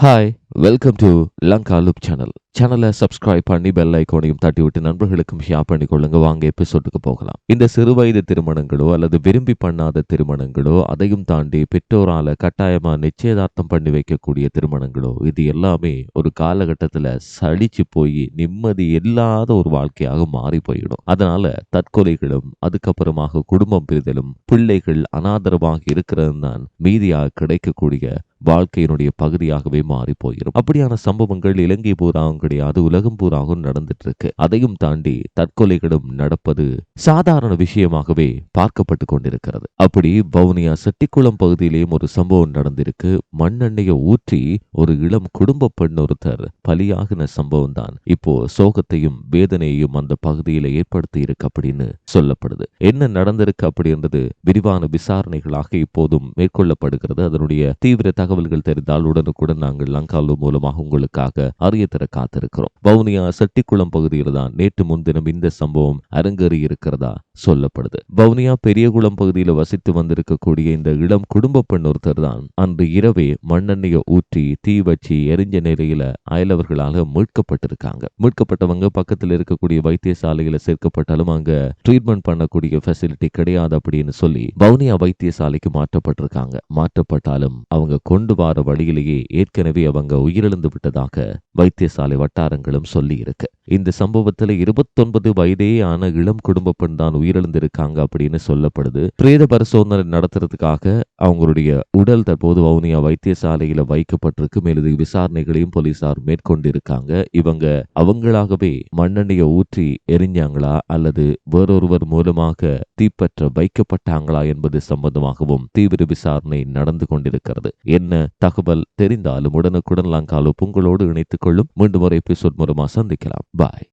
Hi, welcome to Lanka Loop channel. சேனலை subscribe பண்ணி bell ஐக்கோனையும் தட்டிவிட்டு நண்பர்களுக்கும் ஷேர் பண்ணி கொள்ளுங்க வாங்க எபிசோடுக்கு போகலாம். இந்த சிறுவயது திருமணங்களோ அல்லது விரும்பி பண்ணாத திருமணங்களோ அதையும் தாண்டி பெற்றோரால கட்டாயமா நிச்சயதார்த்தம் பண்ணி வைக்கக்கூடிய திருமணங்களோ இது எல்லாமே ஒரு காலகட்டத்தில் சளிச்சு போய் நிம்மதி இல்லாத ஒரு வாழ்க்கையாக மாறி போயிடும். அதனால தற்கொலைகளும் அதுக்கப்புறமாக குடும்பம் பிரிதலும் பிள்ளைகள் அனாதரவாக இருக்கிறது தான் மீதியாக கிடைக்கக்கூடிய வாழ்க்கையினுடைய பகுதியாகவே மாறி போயிடும் அப்படியான சம்பவங்கள் இலங்கை பூராவும் கிடையாது உலகம் பூராகவும் நடந்துட்டு இருக்கு அதையும் தாண்டி தற்கொலைகளும் நடப்பது சாதாரண விஷயமாகவே பார்க்கப்பட்டு கொண்டிருக்கிறது. அப்படி வவுனியா செட்டிக்குளம் பகுதியிலேயும் ஒரு சம்பவம் நடந்திருக்கு. மண்ணெண்ணெயை ஊற்றி ஒரு இளம் குடும்ப பெண் ஒருத்தர் பலியாகின சம்பவம் தான் இப்போ சோகத்தையும் வேதனையையும் அந்த பகுதியில ஏற்படுத்தி இருக்கு அப்படின்னு சொல்லப்படுது. என்ன நடந்திருக்கு அப்படின்றது விரிவான விசாரணைகளாக இப்போதும் மேற்கொள்ளப்படுகிறது. அதனுடைய தீவிர தகவல்கள் தெரிந்தால் உடனுக்குடன் நாங்கள் லங்காலு மூலமாக உங்களுக்காக அறிய தர பார்த்திருக்கிறோம் வவுனியா செட்டிக்குளம் பகுதியில் தான் நேற்று முன்தினம் இந்த சம்பவம் அரங்கேறி இருக்கிறதா சொல்லப்படுது. வவுனியா பெரியகுளம் பகுதியில் வசித்து வந்திருக்கக்கூடிய இந்த இளம் குடும்ப பெண் ஒருத்தர் தான் அன்று இரவே மண்ணெண்ணெயை ஊற்றி தீ வச்சு எரிஞ்ச நிலையில அயலவர்களாக மீட்கப்பட்டிருக்காங்க. மீட்கப்பட்டவங்க பக்கத்தில் இருக்கக்கூடிய வைத்தியசாலையில சேர்க்கப்பட்டாலும் அங்க ட்ரீட்மெண்ட் பண்ணக்கூடிய ஃபெசிலிட்டி கிடையாது அப்படின்னு சொல்லி வவுனியா வைத்தியசாலைக்கு மாற்றப்பட்டிருக்காங்க. மாற்றப்பட்டாலும் அவங்க கொண்டு வர வழியிலேயே ஏற்கனவே அவங்க உயிரிழந்து விட்டதாக வைத்தியசாலை வட்டாரங்களும் சொல்லி இருக்கு இந்த சம்பவத்துல இருபத்தொன்பது வயதே ஆன இளம் குடும்ப பெண் தான் உயிரிழந்திருக்காங்க அப்படின்னு சொல்லப்படுது. பிரேத பரிசோதனை நடத்துறதுக்காக அவங்களுடைய உடல் தற்போது வவுனியா வைத்தியசாலையில வைக்கப்பட்டிருக்கு. மேலது விசாரணைகளையும் போலீசார் மேற்கொண்டிருக்காங்க. இவங்க அவங்களாகவே மண்ணெண்ணையை ஊற்றி எரிஞ்சாங்களா அல்லது வேறொருவர் மூலமாக தீப்பற்ற வைக்கப்பட்டாங்களா என்பது சம்பந்தமாகவும் தீவிர விசாரணை நடந்து கொண்டிருக்கிறது. என்ன தகவல் தெரிந்தாலும் உடனுக்குடன் லங்காலோ உங்களோடு இணைத்துக் கொள்ளும். மீண்டும் ஒரு எபிசோட் மூலமா சந்திக்கலாம். பாய்